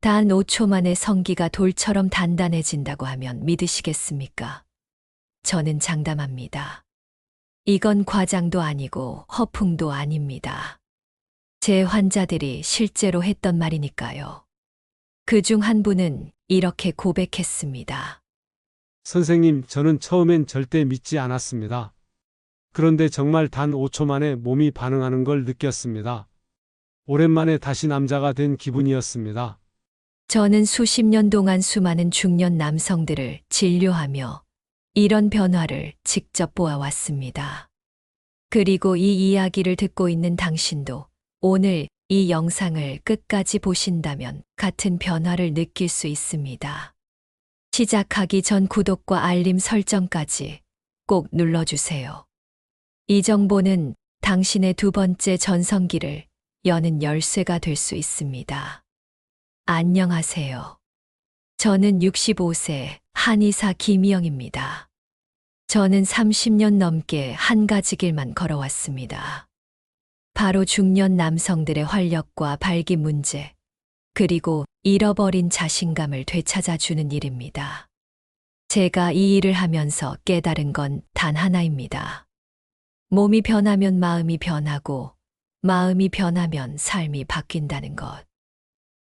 단 5초 만에 성기가 돌처럼 단단해진다고 하면 믿으시겠습니까? 저는 장담합니다. 이건 과장도 아니고 허풍도 아닙니다. 제 환자들이 실제로 했던 말이니까요. 그 중 한 분은 이렇게 고백했습니다. 선생님, 저는 처음엔 절대 믿지 않았습니다. 그런데 정말 단 5초 만에 몸이 반응하는 걸 느꼈습니다. 오랜만에 다시 남자가 된 기분이었습니다. 저는 수십 년 동안 수많은 중년 남성들을 진료하며 이런 변화를 직접 보아왔습니다. 그리고 이 이야기를 듣고 있는 당신도 오늘 이 영상을 끝까지 보신다면 같은 변화를 느낄 수 있습니다. 시작하기 전 구독과 알림 설정까지 꼭 눌러주세요. 이 정보는 당신의 두 번째 전성기를 여는 열쇠가 될 수 있습니다. 안녕하세요. 저는 65세 한의사 김희영입니다. 저는 30년 넘게 한 가지 길만 걸어왔습니다. 바로 중년 남성들의 활력과 발기 문제, 그리고 잃어버린 자신감을 되찾아주는 일입니다. 제가 이 일을 하면서 깨달은 건 단 하나입니다. 몸이 변하면 마음이 변하고, 마음이 변하면 삶이 바뀐다는 것.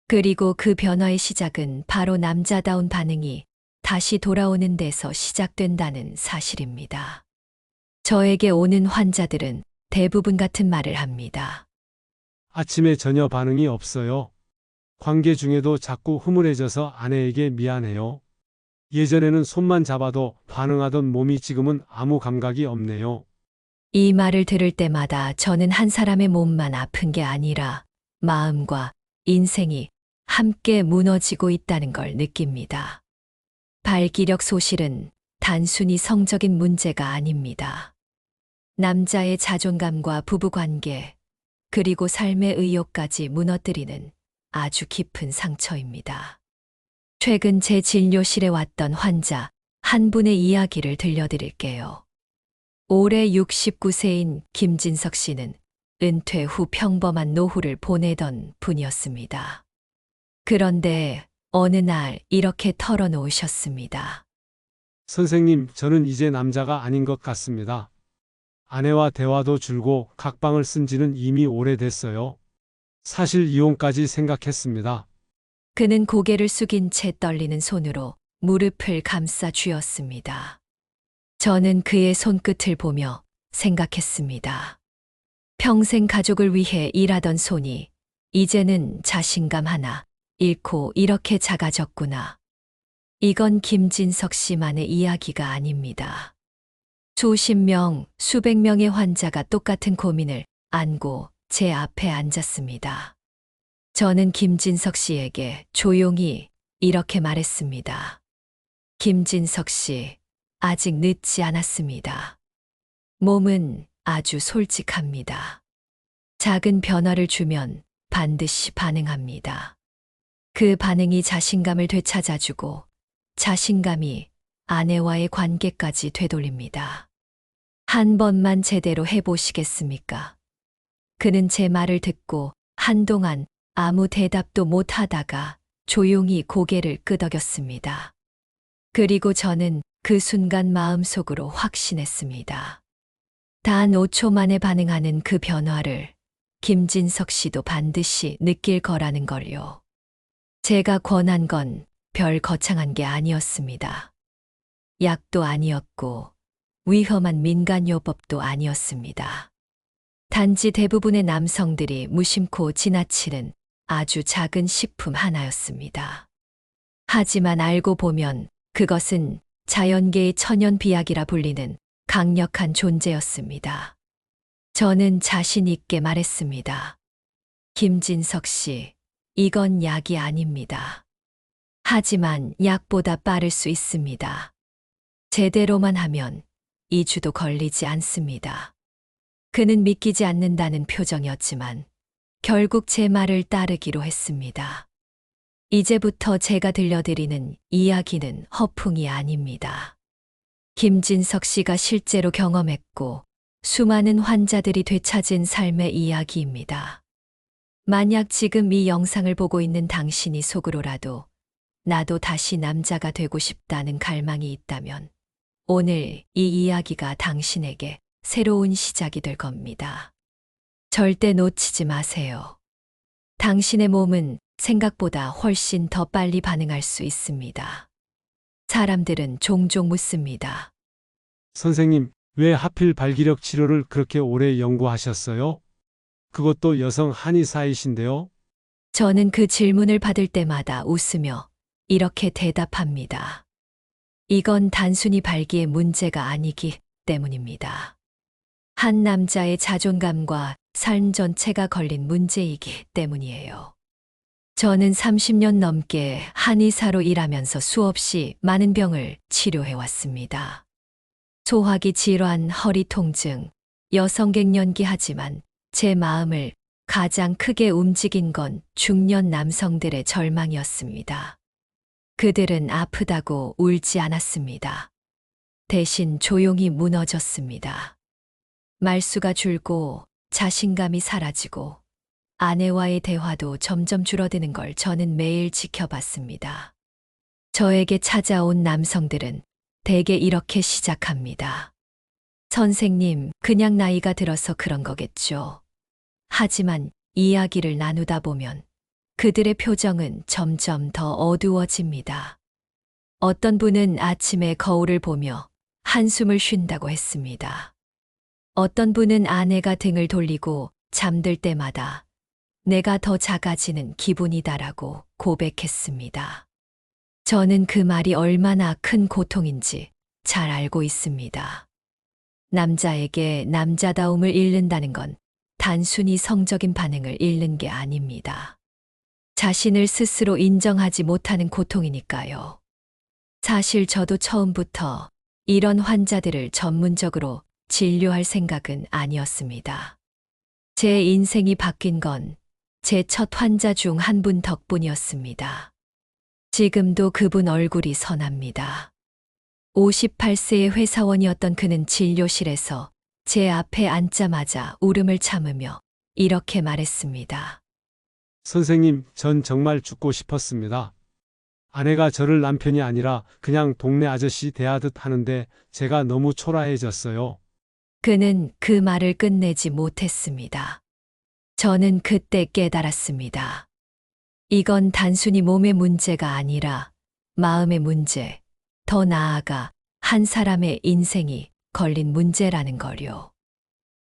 그리고 그 변화의 시작은 바로 남자다운 반응이 다시 돌아오는 데서 시작된다는 사실입니다. 저에게 오는 환자들은 대부분 같은 말을 합니다. 아침에 전혀 반응이 없어요. 관계 중에도 자꾸 흐물해져서 아내에게 미안해요. 예전에는 손만 잡아도 반응하던 몸이 지금은 아무 감각이 없네요. 이 말을 들을 때마다 저는 한 사람의 몸만 아픈 게 아니라 마음과 인생이 함께 무너지고 있다는 걸 느낍니다. 발기력 소실은 단순히 성적인 문제가 아닙니다. 남자의 자존감과 부부관계, 그리고 삶의 의욕까지 무너뜨리는 아주 깊은 상처입니다. 최근 제 진료실에 왔던 환자 한 분의 이야기를 들려드릴게요. 올해 69세인 김진석 씨는 은퇴 후 평범한 노후를 보내던 분이었습니다. 그런데 어느 날 이렇게 털어놓으셨습니다. 선생님, 저는 이제 남자가 아닌 것 같습니다. 아내와 대화도 줄고 각방을 쓴 지는 이미 오래됐어요. 사실 이혼까지 생각했습니다. 그는 고개를 숙인 채 떨리는 손으로 무릎을 감싸 쥐었습니다. 저는 그의 손끝을 보며 생각했습니다. 평생 가족을 위해 일하던 손이 이제는 자신감 하나 잃고 이렇게 작아졌구나. 이건 김진석 씨만의 이야기가 아닙니다. 수십 명, 수백 명의 환자가 똑같은 고민을 안고 제 앞에 앉았습니다. 저는 김진석 씨에게 조용히 이렇게 말했습니다. 김진석 씨, 아직 늦지 않았습니다. 몸은 아주 솔직합니다. 작은 변화를 주면 반드시 반응합니다. 그 반응이 자신감을 되찾아주고 자신감이 아내와의 관계까지 되돌립니다. 한 번만 제대로 해보시겠습니까? 그는 제 말을 듣고 한동안 아무 대답도 못 하다가 조용히 고개를 끄덕였습니다. 그리고 저는 그 순간 마음속으로 확신했습니다. 단 5초 만에 반응하는 그 변화를 김진석 씨도 반드시 느낄 거라는 걸요. 제가 권한 건 별 거창한 게 아니었습니다. 약도 아니었고 위험한 민간요법도 아니었습니다. 단지 대부분의 남성들이 무심코 지나치는 아주 작은 식품 하나였습니다. 하지만 알고 보면 그것은 자연계의 천연 비약이라 불리는 강력한 존재였습니다. 저는 자신 있게 말했습니다. 김진석 씨, 이건 약이 아닙니다. 하지만 약보다 빠를 수 있습니다. 제대로만 하면 2주도 걸리지 않습니다. 그는 믿기지 않는다는 표정이었지만 결국 제 말을 따르기로 했습니다. 이제부터 제가 들려드리는 이야기는 허풍이 아닙니다. 김진석 씨가 실제로 경험했고 수많은 환자들이 되찾은 삶의 이야기입니다. 만약 지금 이 영상을 보고 있는 당신이 속으로라도 나도 다시 남자가 되고 싶다는 갈망이 있다면 오늘 이 이야기가 당신에게 새로운 시작이 될 겁니다. 절대 놓치지 마세요. 당신의 몸은 생각보다 훨씬 더 빨리 반응할 수 있습니다. 사람들은 종종 묻습니다. 선생님, 왜 하필 발기력 치료를 그렇게 오래 연구하셨어요? 그것도 여성 한의사이신데요. 저는 그 질문을 받을 때마다 웃으며 이렇게 대답합니다. 이건 단순히 발기의 문제가 아니기 때문입니다. 한 남자의 자존감과 삶 전체가 걸린 문제이기 때문이에요. 저는 30년 넘게 한의사로 일하면서 수없이 많은 병을 치료해 왔습니다. 소화기 질환, 허리 통증, 여성갱년기 하지만 제 마음을 가장 크게 움직인 건 중년 남성들의 절망이었습니다. 그들은 아프다고 울지 않았습니다. 대신 조용히 무너졌습니다. 말수가 줄고 자신감이 사라지고 아내와의 대화도 점점 줄어드는 걸 저는 매일 지켜봤습니다. 저에게 찾아온 남성들은 대개 이렇게 시작합니다. 선생님, 그냥 나이가 들어서 그런 거겠죠. 하지만 이야기를 나누다 보면 그들의 표정은 점점 더 어두워집니다. 어떤 분은 아침에 거울을 보며 한숨을 쉰다고 했습니다. 어떤 분은 아내가 등을 돌리고 잠들 때마다 내가 더 작아지는 기분이다라고 고백했습니다. 저는 그 말이 얼마나 큰 고통인지 잘 알고 있습니다. 남자에게 남자다움을 잃는다는 건 단순히 성적인 반응을 잃는 게 아닙니다. 자신을 스스로 인정하지 못하는 고통이니까요. 사실 저도 처음부터 이런 환자들을 전문적으로 진료할 생각은 아니었습니다. 제 인생이 바뀐 건 제 첫 환자 중 한 분 덕분이었습니다. 지금도 그분 얼굴이 선합니다. 58세의 회사원이었던 그는 진료실에서 제 앞에 앉자마자 울음을 참으며 이렇게 말했습니다. 선생님, 전 정말 죽고 싶었습니다. 아내가 저를 남편이 아니라 그냥 동네 아저씨 대하듯 하는데 제가 너무 초라해졌어요. 그는 그 말을 끝내지 못했습니다. 저는 그때 깨달았습니다. 이건 단순히 몸의 문제가 아니라 마음의 문제, 더 나아가 한 사람의 인생이 걸린 문제라는 거요.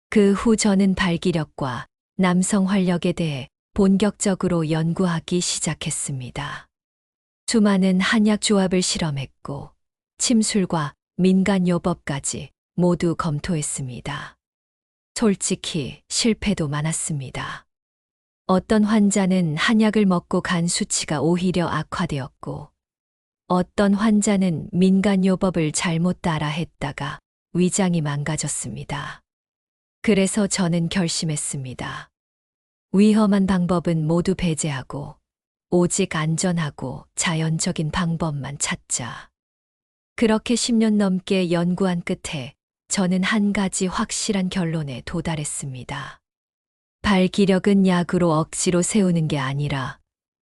그 후 저는 발기력과 남성 활력에 대해 본격적으로 연구하기 시작했습니다. 수많은 한약 조합을 실험했고 침술과 민간 요법까지 모두 검토했습니다. 솔직히 실패도 많았습니다. 어떤 환자는 한약을 먹고 간 수치가 오히려 악화되었고, 어떤 환자는 민간요법을 잘못 따라 했다가 위장이 망가졌습니다. 그래서 저는 결심했습니다. 위험한 방법은 모두 배제하고, 오직 안전하고 자연적인 방법만 찾자. 그렇게 10년 넘게 연구한 끝에 저는 한 가지 확실한 결론에 도달했습니다. 발기력은 약으로 억지로 세우는 게 아니라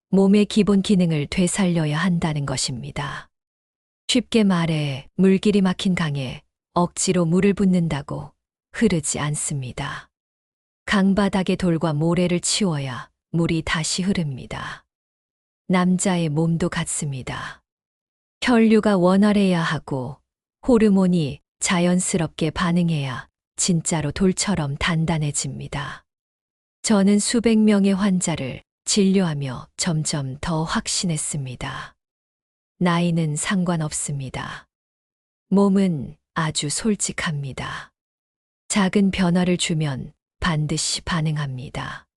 몸의 기본 기능을 되살려야 한다는 것입니다. 쉽게 말해 물길이 막힌 강에 억지로 물을 붓는다고 흐르지 않습니다. 강바닥의 돌과 모래를 치워야 물이 다시 흐릅니다. 남자의 몸도 같습니다. 혈류가 원활해야 하고 호르몬이 자연스럽게 반응해야 진짜로 돌처럼 단단해집니다. 저는 수백 명의 환자를 진료하며 점점 더 확신했습니다. 나이는 상관없습니다. 몸은 아주 솔직합니다. 작은 변화를 주면 반드시 반응합니다.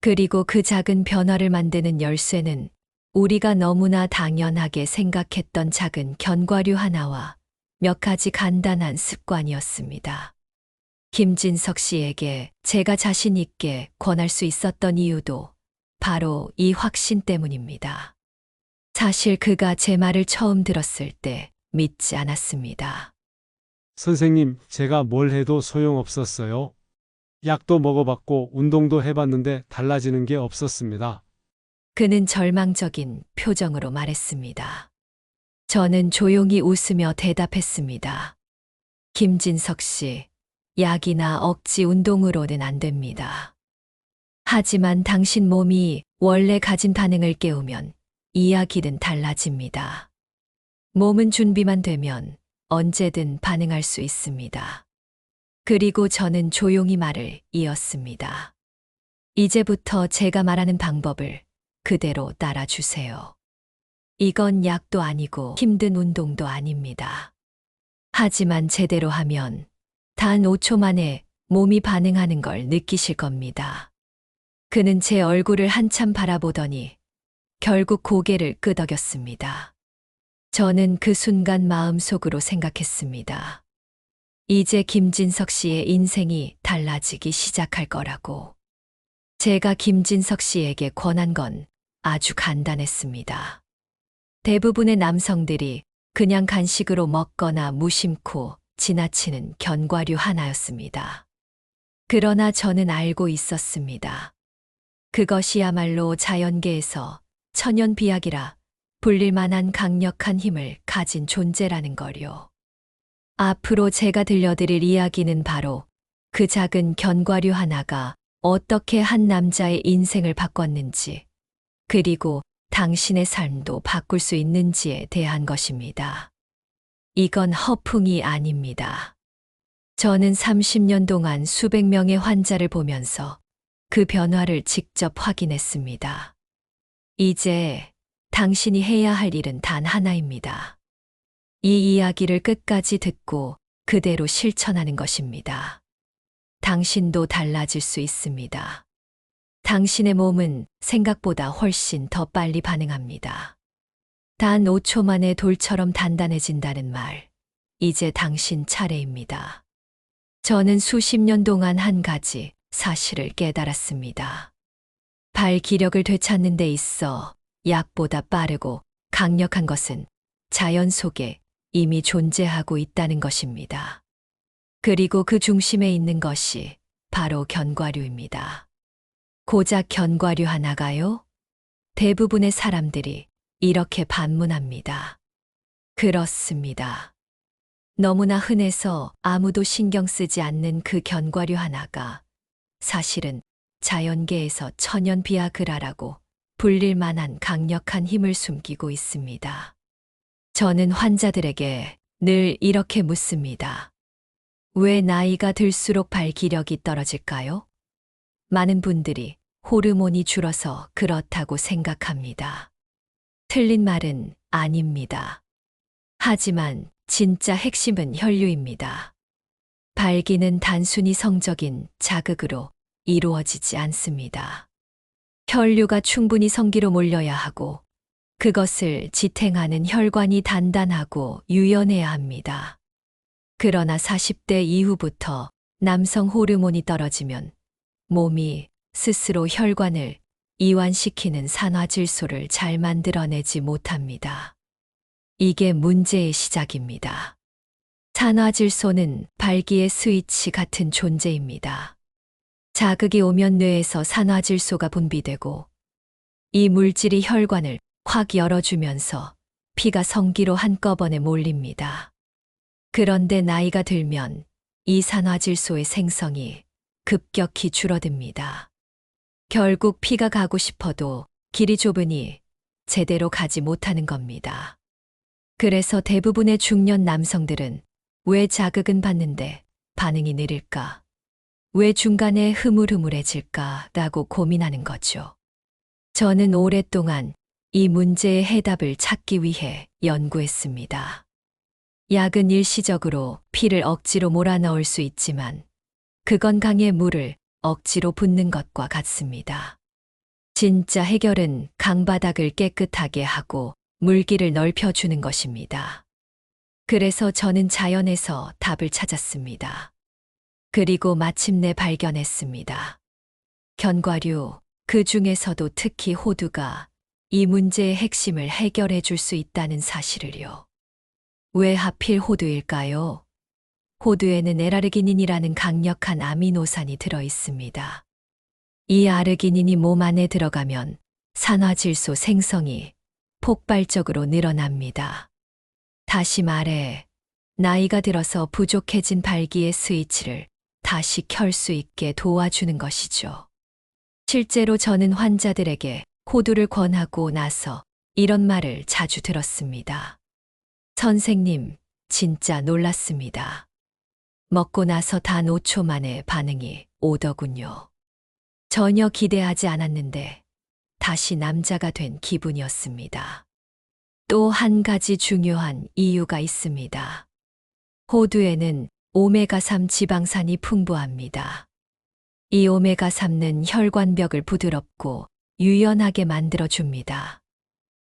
그리고 그 작은 변화를 만드는 열쇠는 우리가 너무나 당연하게 생각했던 작은 견과류 하나와 몇 가지 간단한 습관이었습니다. 김진석 씨에게 제가 자신 있게 권할 수 있었던 이유도 바로 이 확신 때문입니다. 사실 그가 제 말을 처음 들었을 때 믿지 않았습니다. 선생님, 제가 뭘 해도 소용없었어요. 약도 먹어봤고 운동도 해봤는데 달라지는 게 없었습니다. 그는 절망적인 표정으로 말했습니다. 저는 조용히 웃으며 대답했습니다. 김진석 씨, 약이나 억지 운동으로는 안 됩니다. 하지만 당신 몸이 원래 가진 반응을 깨우면 이야기는 달라집니다. 몸은 준비만 되면 언제든 반응할 수 있습니다. 그리고 저는 조용히 말을 이었습니다. 이제부터 제가 말하는 방법을 그대로 따라주세요. 이건 약도 아니고 힘든 운동도 아닙니다. 하지만 제대로 하면 단 5초 만에 몸이 반응하는 걸 느끼실 겁니다. 그는 제 얼굴을 한참 바라보더니 결국 고개를 끄덕였습니다. 저는 그 순간 마음속으로 생각했습니다. 이제 김진석 씨의 인생이 달라지기 시작할 거라고. 제가 김진석 씨에게 권한 건 아주 간단했습니다. 대부분의 남성들이 그냥 간식으로 먹거나 무심코 지나치는 견과류 하나였습니다. 그러나 저는 알고 있었습니다. 그것이야말로 자연계에서 천연비약이라 불릴 만한 강력한 힘을 가진 존재라는 거요. 앞으로 제가 들려드릴 이야기는 바로 그 작은 견과류 하나가 어떻게 한 남자의 인생을 바꿨는지, 그리고 당신의 삶도 바꿀 수 있는지에 대한 것입니다. 이건 허풍이 아닙니다. 저는 30년 동안 수백 명의 환자를 보면서 그 변화를 직접 확인했습니다. 이제 당신이 해야 할 일은 단 하나입니다. 이 이야기를 끝까지 듣고 그대로 실천하는 것입니다. 당신도 달라질 수 있습니다. 당신의 몸은 생각보다 훨씬 더 빨리 반응합니다. 단 5초 만에 돌처럼 단단해진다는 말. 이제 당신 차례입니다. 저는 수십 년 동안 한 가지 사실을 깨달았습니다. 발 기력을 되찾는 데 있어 약보다 빠르고 강력한 것은 자연 속에 이미 존재하고 있다는 것입니다. 그리고 그 중심에 있는 것이 바로 견과류입니다. 고작 견과류 하나가요? 대부분의 사람들이 이렇게 반문합니다. 그렇습니다. 너무나 흔해서 아무도 신경 쓰지 않는 그 견과류 하나가 사실은 자연계에서 천연 비아그라라고 불릴 만한 강력한 힘을 숨기고 있습니다. 저는 환자들에게 늘 이렇게 묻습니다. 왜 나이가 들수록 발기력이 떨어질까요? 많은 분들이 호르몬이 줄어서 그렇다고 생각합니다. 틀린 말은 아닙니다. 하지만 진짜 핵심은 혈류입니다. 발기는 단순히 성적인 자극으로 이루어지지 않습니다. 혈류가 충분히 성기로 몰려야 하고 그것을 지탱하는 혈관이 단단하고 유연해야 합니다. 그러나 40대 이후부터 남성 호르몬이 떨어지면 몸이 스스로 혈관을 이완시키는 산화질소를 잘 만들어내지 못합니다. 이게 문제의 시작입니다. 산화질소는 발기의 스위치 같은 존재입니다. 자극이 오면 뇌에서 산화질소가 분비되고 이 물질이 혈관을 확 열어주면서 피가 성기로 한꺼번에 몰립니다. 그런데 나이가 들면 이 산화질소의 생성이 급격히 줄어듭니다. 결국 피가 가고 싶어도 길이 좁으니 제대로 가지 못하는 겁니다. 그래서 대부분의 중년 남성들은 왜 자극은 받는데 반응이 느릴까? 왜 중간에 흐물흐물해질까? 라고 고민하는 거죠. 저는 오랫동안 이 문제의 해답을 찾기 위해 연구했습니다. 약은 일시적으로 피를 억지로 몰아넣을 수 있지만 그 건 강의 물을 억지로 붓는 것과 같습니다. 진짜 해결은 강바닥을 깨끗하게 하고 물기를 넓혀주는 것입니다. 그래서 저는 자연에서 답을 찾았습니다. 그리고 마침내 발견했습니다. 견과류, 그 중에서도 특히 호두가 이 문제의 핵심을 해결해 줄 수 있다는 사실을요. 왜 하필 호두일까요? 호두에는 에라르기닌이라는 강력한 아미노산이 들어 있습니다. 이 아르기닌이 몸 안에 들어가면 산화질소 생성이 폭발적으로 늘어납니다. 다시 말해, 나이가 들어서 부족해진 발기의 스위치를 다시 켤 수 있게 도와주는 것이죠. 실제로 저는 환자들에게 호두를 권하고 나서 이런 말을 자주 들었습니다. 선생님, 진짜 놀랐습니다. 먹고 나서 단 5초 만에 반응이 오더군요. 전혀 기대하지 않았는데 다시 남자가 된 기분이었습니다. 또 한 가지 중요한 이유가 있습니다. 호두에는 오메가3 지방산이 풍부합니다. 이 오메가3는 혈관벽을 부드럽고 유연하게 만들어줍니다.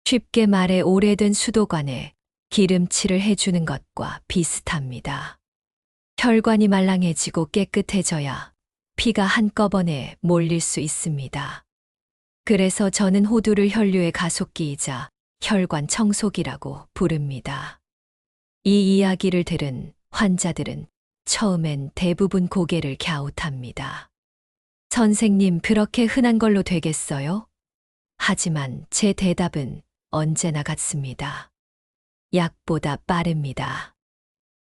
쉽게 말해 오래된 수도관에 기름칠을 해주는 것과 비슷합니다. 혈관이 말랑해지고 깨끗해져야 피가 한꺼번에 몰릴 수 있습니다. 그래서 저는 호두를 혈류의 가속기이자 혈관 청소기라고 부릅니다. 이 이야기를 들은 환자들은 처음엔 대부분 고개를 갸웃합니다. 선생님, 그렇게 흔한 걸로 되겠어요? 하지만 제 대답은 언제나 같습니다. 약보다 빠릅니다.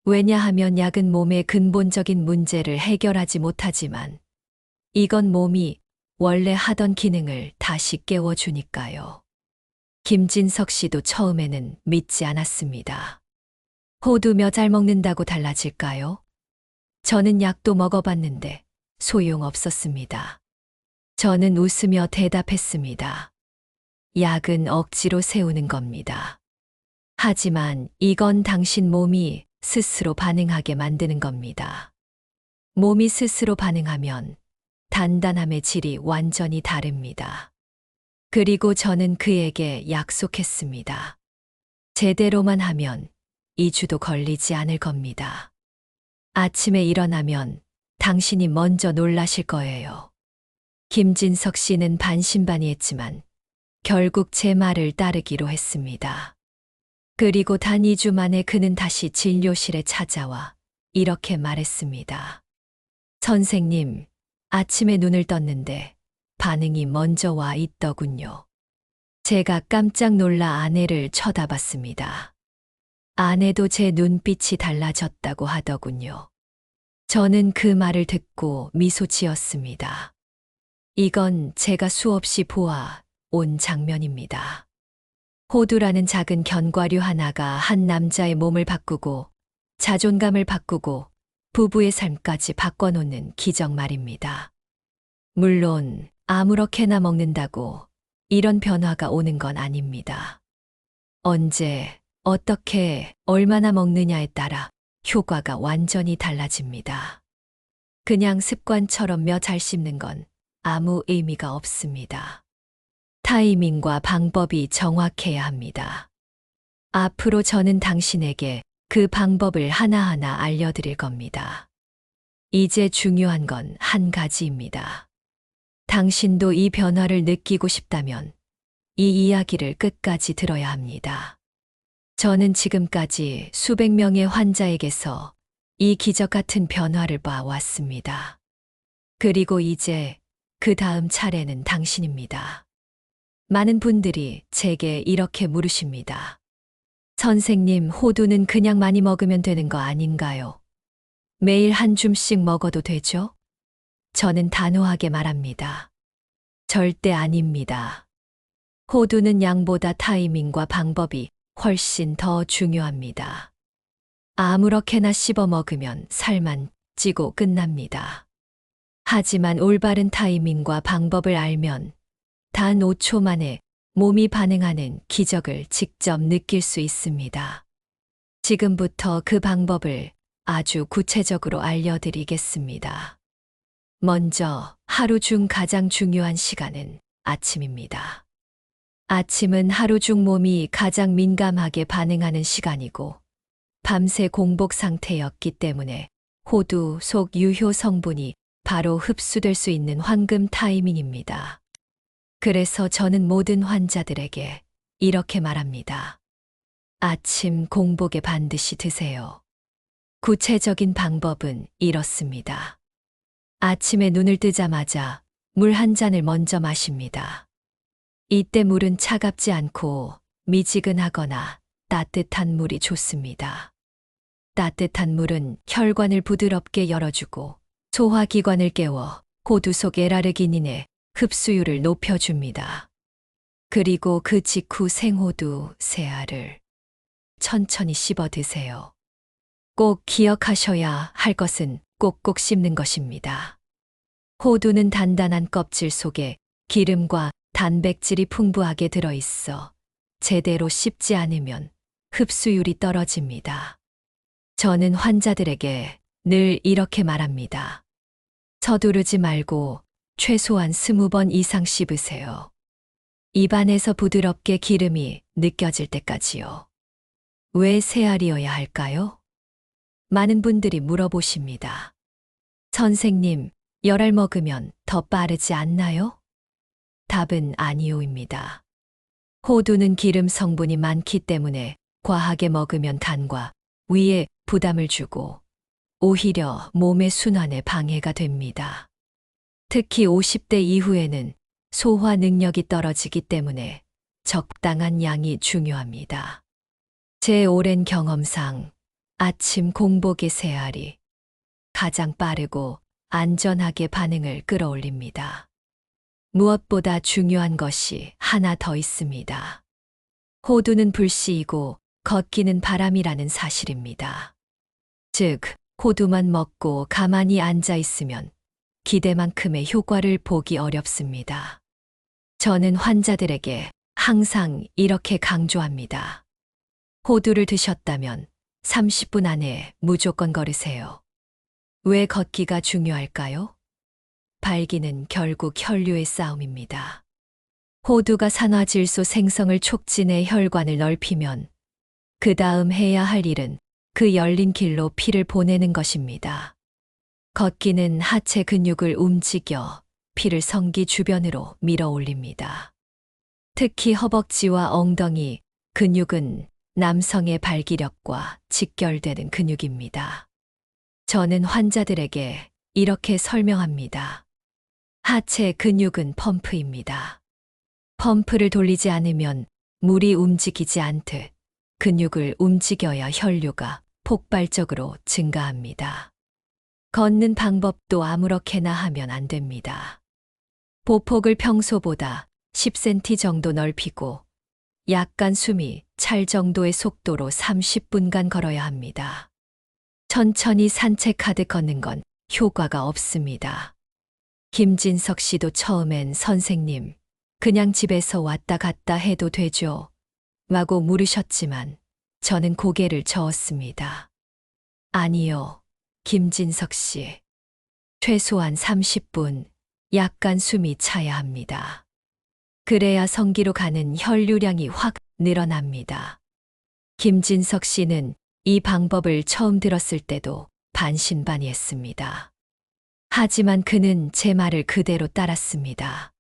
왜냐하면 약은 몸의 근본적인 문제를 해결하지 못하지만 이건 몸이 원래 하던 기능을 다시 깨워주니까요. 김진석 씨도 처음에는 믿지 않았습니다. 호두며 잘 먹는다고 달라질까요? 저는 약도 먹어봤는데 소용없었습니다. 저는 웃으며 대답했습니다. 약은 억지로 세우는 겁니다. 하지만 이건 당신 몸이 스스로 반응하게 만드는 겁니다. 몸이 스스로 반응하면 단단함의 질이 완전히 다릅니다. 그리고 저는 그에게 약속했습니다. 제대로만 하면 2주도 걸리지 않을 겁니다. 아침에 일어나면 당신이 먼저 놀라실 거예요. 김진석 씨는 반신반의했지만 결국 제 말을 따르기로 했습니다. 그리고 단 2주 만에 그는 다시 진료실에 찾아와 이렇게 말했습니다. 선생님, 아침에 눈을 떴는데 반응이 먼저 와 있더군요. 제가 깜짝 놀라 아내를 쳐다봤습니다. 아내도 제 눈빛이 달라졌다고 하더군요. 저는 그 말을 듣고 미소 지었습니다. 이건 제가 수없이 보아 온 장면입니다. 호두라는 작은 견과류 하나가 한 남자의 몸을 바꾸고 자존감을 바꾸고 부부의 삶까지 바꿔놓는 기적 말입니다. 물론 아무렇게나 먹는다고 이런 변화가 오는 건 아닙니다. 언제, 어떻게, 얼마나 먹느냐에 따라 효과가 완전히 달라집니다. 그냥 습관처럼 며 잘 씹는 건 아무 의미가 없습니다. 타이밍과 방법이 정확해야 합니다. 앞으로 저는 당신에게 그 방법을 하나하나 알려드릴 겁니다. 이제 중요한 건 한 가지입니다. 당신도 이 변화를 느끼고 싶다면 이 이야기를 끝까지 들어야 합니다. 저는 지금까지 수백 명의 환자에게서 이 기적 같은 변화를 봐왔습니다. 그리고 이제 그 다음 차례는 당신입니다. 많은 분들이 제게 이렇게 물으십니다. 선생님, 호두는 그냥 많이 먹으면 되는 거 아닌가요? 매일 한 줌씩 먹어도 되죠? 저는 단호하게 말합니다. 절대 아닙니다. 호두는 양보다 타이밍과 방법이 훨씬 더 중요합니다. 아무렇게나 씹어 먹으면 살만 찌고 끝납니다. 하지만 올바른 타이밍과 방법을 알면 단 5초 만에 몸이 반응하는 기적을 직접 느낄 수 있습니다. 지금부터 그 방법을 아주 구체적으로 알려드리겠습니다. 먼저 하루 중 가장 중요한 시간은 아침입니다. 아침은 하루 중 몸이 가장 민감하게 반응하는 시간이고 밤새 공복 상태였기 때문에 호두 속 유효 성분이 바로 흡수될 수 있는 황금 타이밍입니다. 그래서 저는 모든 환자들에게 이렇게 말합니다. 아침 공복에 반드시 드세요. 구체적인 방법은 이렇습니다. 아침에 눈을 뜨자마자 물 한 잔을 먼저 마십니다. 이때 물은 차갑지 않고 미지근하거나 따뜻한 물이 좋습니다. 따뜻한 물은 혈관을 부드럽게 열어주고 소화기관을 깨워 호두 속 에라르기닌의 흡수율을 높여줍니다. 그리고 그 직후 생호두, 새알을 천천히 씹어 드세요. 꼭 기억하셔야 할 것은 꼭꼭 씹는 것입니다. 호두는 단단한 껍질 속에 기름과 단백질이 풍부하게 들어있어 제대로 씹지 않으면 흡수율이 떨어집니다. 저는 환자들에게 늘 이렇게 말합니다. 서두르지 말고 최소한 스무 번 이상 씹으세요. 입안에서 부드럽게 기름이 느껴질 때까지요. 왜 새알이어야 할까요? 많은 분들이 물어보십니다. 선생님, 열알 먹으면 더 빠르지 않나요? 답은 아니오입니다. 호두는 기름 성분이 많기 때문에 과하게 먹으면 간과 위에 부담을 주고 오히려 몸의 순환에 방해가 됩니다. 특히 50대 이후에는 소화 능력이 떨어지기 때문에 적당한 양이 중요합니다. 제 오랜 경험상 아침 공복의 새알이 가장 빠르고 안전하게 반응을 끌어올립니다. 무엇보다 중요한 것이 하나 더 있습니다. 호두는 불씨이고 걷기는 바람이라는 사실입니다. 즉, 호두만 먹고 가만히 앉아 있으면 기대만큼의 효과를 보기 어렵습니다. 저는 환자들에게 항상 이렇게 강조합니다. 호두를 드셨다면 30분 안에 무조건 걸으세요. 왜 걷기가 중요할까요? 발기는 결국 혈류의 싸움입니다. 호두가 산화질소 생성을 촉진해 혈관을 넓히면 그 다음 해야 할 일은 그 열린 길로 피를 보내는 것입니다. 걷기는 하체 근육을 움직여 피를 성기 주변으로 밀어 올립니다. 특히 허벅지와 엉덩이 근육은 남성의 발기력과 직결되는 근육입니다. 저는 환자들에게 이렇게 설명합니다. 하체 근육은 펌프입니다. 펌프를 돌리지 않으면 물이 움직이지 않듯 근육을 움직여야 혈류가 폭발적으로 증가합니다. 걷는 방법도 아무렇게나 하면 안 됩니다. 보폭을 평소보다 10cm 정도 넓히고 약간 숨이 찰 정도의 속도로 30분간 걸어야 합니다. 천천히 산책하듯 걷는 건 효과가 없습니다. 김진석 씨도 처음엔 선생님, 그냥 집에서 왔다 갔다 해도 되죠? 라고 물으셨지만 저는 고개를 저었습니다. 아니요, 김진석 씨. 최소한 30분, 약간 숨이 차야 합니다. 그래야 성기로 가는 혈류량이 확 늘어납니다. 김진석 씨는 이 방법을 처음 들었을 때도 반신반의했습니다. 하지만 그는 제 말을 그대로 따랐습니다.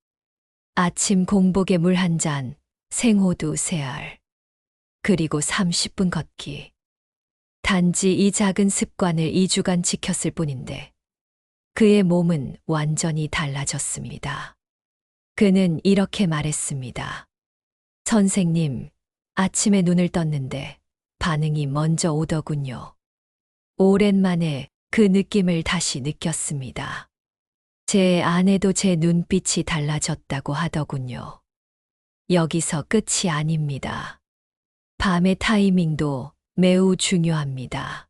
아침 공복에 물 한 잔, 생호두 세 알, 그리고 30분 걷기. 단지 이 작은 습관을 2주간 지켰을 뿐인데 그의 몸은 완전히 달라졌습니다. 그는 이렇게 말했습니다. 선생님, 아침에 눈을 떴는데 반응이 먼저 오더군요. 오랜만에 그 느낌을 다시 느꼈습니다. 제 아내도 제 눈빛이 달라졌다고 하더군요. 여기서 끝이 아닙니다. 밤의 타이밍도 매우 중요합니다.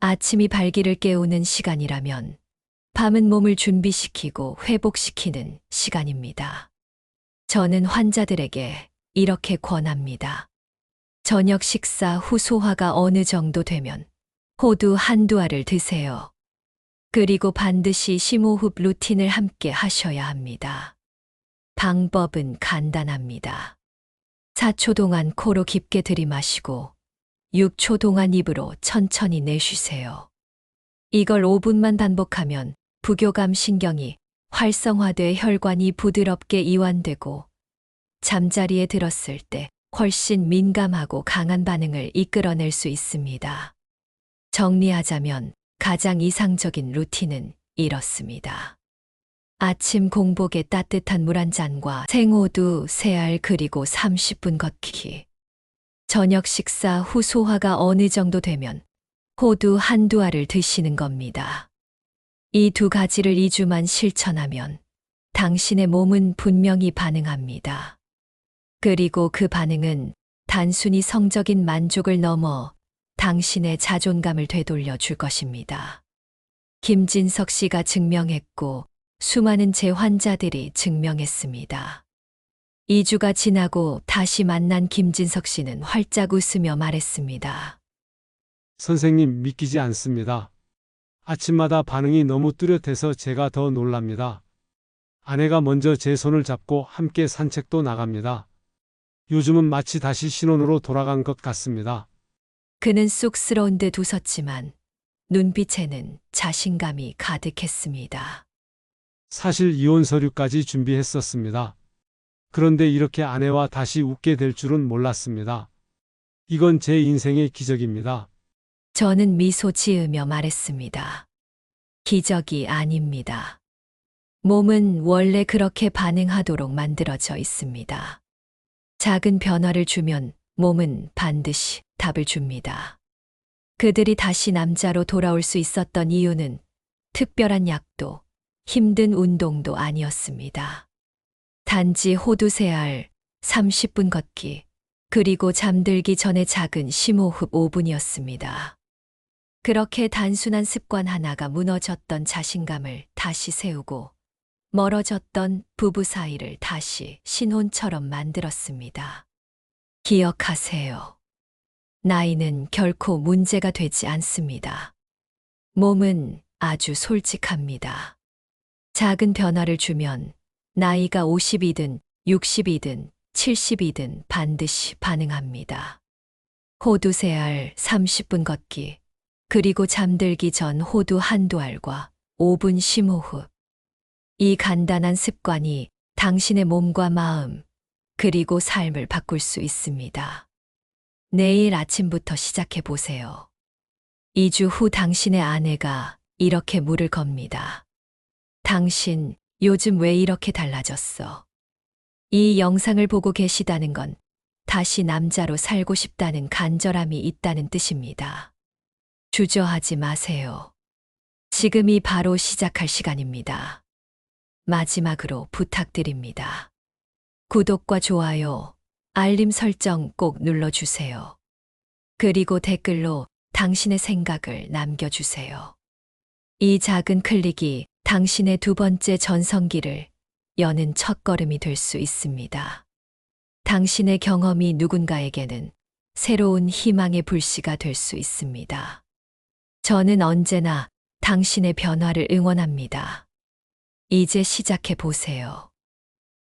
아침이 발기를 깨우는 시간이라면 밤은 몸을 준비시키고 회복시키는 시간입니다. 저는 환자들에게 이렇게 권합니다. 저녁 식사 후 소화가 어느 정도 되면 호두 한두 알을 드세요. 그리고 반드시 심호흡 루틴을 함께 하셔야 합니다. 방법은 간단합니다. 4초 동안 코로 깊게 들이마시고 6초 동안 입으로 천천히 내쉬세요. 이걸 5분만 반복하면 부교감 신경이 활성화돼 혈관이 부드럽게 이완되고 잠자리에 들었을 때 훨씬 민감하고 강한 반응을 이끌어낼 수 있습니다. 정리하자면 가장 이상적인 루틴은 이렇습니다. 아침 공복에 따뜻한 물 한 잔과 생호두, 새알 그리고 30분 걷기. 저녁 식사 후 소화가 어느 정도 되면 호두 한두 알을 드시는 겁니다. 이 두 가지를 2주만 실천하면 당신의 몸은 분명히 반응합니다. 그리고 그 반응은 단순히 성적인 만족을 넘어 당신의 자존감을 되돌려 줄 것입니다. 김진석 씨가 증명했고 수많은 재환자들이 증명했습니다. 2주가 지나고 다시 만난 김진석 씨는 활짝 웃으며 말했습니다. 선생님 믿기지 않습니다. 아침마다 반응이 너무 뚜렷해서 제가 더 놀랍니다. 아내가 먼저 제 손을 잡고 함께 산책도 나갑니다. 요즘은 마치 다시 신혼으로 돌아간 것 같습니다. 그는 쑥스러운 듯 웃었지만 눈빛에는 자신감이 가득했습니다. 사실 이혼 서류까지 준비했었습니다. 그런데 이렇게 아내와 다시 웃게 될 줄은 몰랐습니다. 이건 제 인생의 기적입니다. 저는 미소 지으며 말했습니다. 기적이 아닙니다. 몸은 원래 그렇게 반응하도록 만들어져 있습니다. 작은 변화를 주면 몸은 반드시 답을 줍니다. 그들이 다시 남자로 돌아올 수 있었던 이유는 특별한 약도 힘든 운동도 아니었습니다. 단지 호두세알 30분 걷기 그리고 잠들기 전에 작은 심호흡 5분이었습니다. 그렇게 단순한 습관 하나가 무너졌던 자신감을 다시 세우고 멀어졌던 부부 사이를 다시 신혼처럼 만들었습니다. 기억하세요. 나이는 결코 문제가 되지 않습니다. 몸은 아주 솔직합니다. 작은 변화를 주면 나이가 50이든 60이든 70이든 반드시 반응합니다. 호두 세 알 30분 걷기, 그리고 잠들기 전 호두 한두 알과 5분 심호흡. 이 간단한 습관이 당신의 몸과 마음, 그리고 삶을 바꿀 수 있습니다. 내일 아침부터 시작해 보세요. 2주 후 당신의 아내가 이렇게 물을 겁니다. 당신, 요즘 왜 이렇게 달라졌어? 이 영상을 보고 계시다는 건 다시 남자로 살고 싶다는 간절함이 있다는 뜻입니다. 주저하지 마세요. 지금이 바로 시작할 시간입니다. 마지막으로 부탁드립니다. 구독과 좋아요, 알림 설정 꼭 눌러주세요. 그리고 댓글로 당신의 생각을 남겨주세요. 이 작은 클릭이 당신의 두 번째 전성기를 여는 첫걸음이 될 수 있습니다. 당신의 경험이 누군가에게는 새로운 희망의 불씨가 될 수 있습니다. 저는 언제나 당신의 변화를 응원합니다. 이제 시작해 보세요.